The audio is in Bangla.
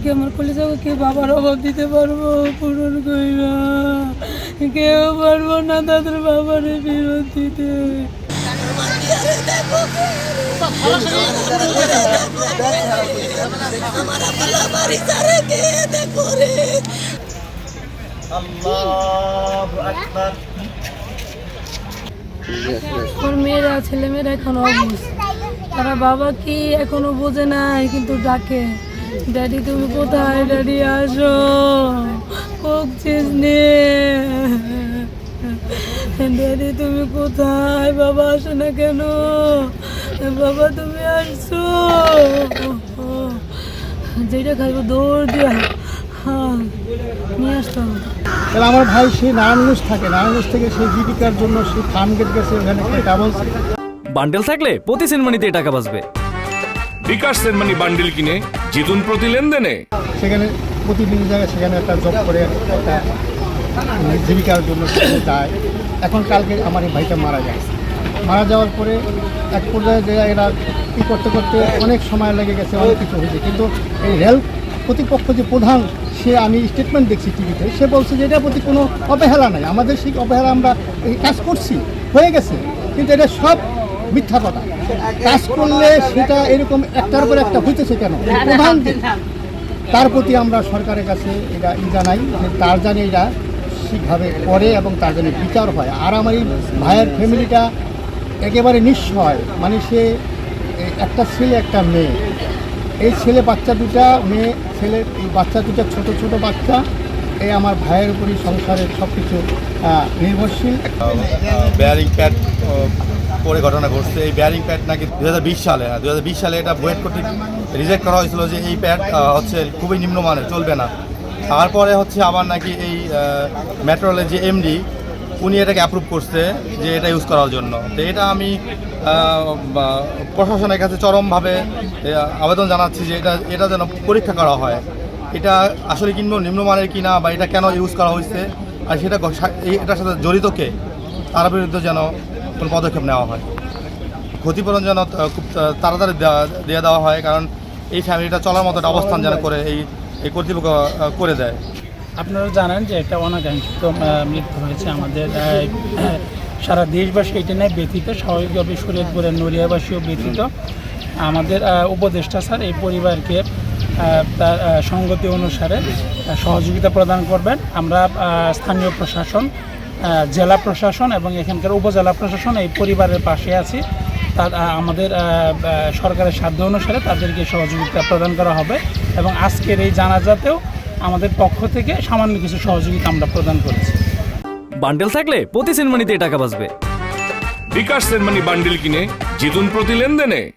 কি আমার কলেজাকে কে বাবার অভাব দিতে পারব? পূরণ কইরা কেউ পারব না তাদের বাবারে ফেরত দিতে। আমার মেয়েরা ছেলে মেয়েরা এখন অবুঝ। তারা বাবা কি এখনও বোঝে নাই কিন্তু ডাকে। ড্যাডি তুমি কোথায়? ড্যাডি আসো। কোক চিজ ড্যাডি তুমি কোথায়? বাবা আসো না কেন? বাবা তুমি আসছো। যেটা খাইবো দৌড় দিয়া। হ্যাঁ নিয়ে তাহলে আমার ভাই সেই নারায়ণগঞ্জ থাকে। নারায়ণগঞ্জ থেকে সেই জীবিকার জন্য সেই ফার্ম গেট গেছে ওখানে বান্ডেল থাকলে প্রতি সেনমানিতে টাকা বাঁচবে। বিকাশ সেনমানি বান্ডিল কিনে জিতুন প্রতি লেনদেনে। সেখানে প্রতিদিন জায়গায় সেখানে একটা জব করে, একটা জীবিকার জন্য যায়। এখন কালকে আমার এই ভাইটা মারা যায়। মারা যাওয়ার পরে এক পর্যায়ে যে এরা কী করতে করতে অনেক সময় লেগে গেছে, অনেক কিছু হয়েছে। কিন্তু এই রেল প্রতিপক্ষ যে প্রধান, সে আমি স্টেটমেন্ট দেখছি টিভিতে সে বলছে যে এটার প্রতি কোনো অবহেলা নাই। আমাদের সেই অবহেলা আমরা কাজ করছি, হয়ে গেছে। কিন্তু এটা সব মিথ্যা কথা। কাজ করলে সেটা এরকম একটার পর একটা হইতেছে কেন? প্রধান যে তার প্রতি আমরা সরকারের কাছে এটা ই জানাই যে তার জানি এটা ঠিকভাবে করে এবং তার জন্য বিচার হয়। আর আমার এই ভাইয়ের ফ্যামিলিটা একেবারে নিঃসহায়। মানে সে একটা ছেলে একটা মেয়ে। এই ছেলে বাচ্চা দুটা মেয়ে ছেলে এই বাচ্চা দুটা ছোট ছোট বাচ্চা এই আমার ভাইয়ের উপরই সংসারের সব কিছু নির্ভরশীল। বেয়ারিং প্যাড পরে ঘটনা ঘটছে। এই বেয়ারিং প্যাড নাকি দু হাজার বিশ সালে হ্যাঁ দু সালে এটা বুয়েট কর্তৃক রিজেক্ট করা হয়েছিল যে এই প্যাড হচ্ছে খুবই নিম্নমানের, চলবে না। তারপরে হচ্ছে আবার নাকি এই মেট্রোলের যে এমডি উনি এটাকে অ্যাপ্রুভ করছে যে এটা ইউজ করার জন্য। তো এটা আমি প্রশাসনের কাছে চরমভাবে আবেদন জানাচ্ছি যে এটা এটা যেন পরীক্ষা করা হয়। এটা আসলে কিনব, নিম্নমানের কিনা বা এটা কেন ইউজ করা হয়েছে? আর সেটা এটার সাথে জড়িত কে? তার বিরুদ্ধে যেন কোনো পদক্ষেপ নেওয়া হয়। ক্ষতিপূরণ যেন খুব তাড়াতাড়ি দিয়ে দেওয়া হয়, কারণ এই ফ্যামিলিটা চলার মতো অবস্থান যেন করে এই এই কর্তৃপক্ষ করে দেয়। আপনারা জানেন যে একটা অনাকাঙ্ক্ষিত মৃত্যু হয়েছে আমাদের সারা দেশবাসী এটা নিয়ে ব্যথিত, স্বাভাবিকভাবে শরীয়তপুরের নড়িয়াবাসীও ব্যথিত। আমাদের উপদেষ্টা স্যার এই পরিবারকে তার সঙ্গতি অনুসারে সহযোগিতা প্রদান করবেন। আমরা স্থানীয় প্রশাসন জেলা প্রশাসন এবং এখানকার উপজেলা প্রশাসন এই পরিবারের পাশে আছি। তার আমাদের সরকারের সাধ্য অনুসারে তাদেরকে সহযোগিতা প্রদান করা হবে এবং আজকের এই জানাজাতেও আমাদের পক্ষ থেকে সামান্য কিছু সহযোগিতা আমরা প্রদান করেছি। বান্ডেল থাকলে প্রতি সেনমানিতে টাকা বাঁচবে। বিকাশ সেনমানি বান্ডিল কিনে জিতুন প্রতি লেনদেনে।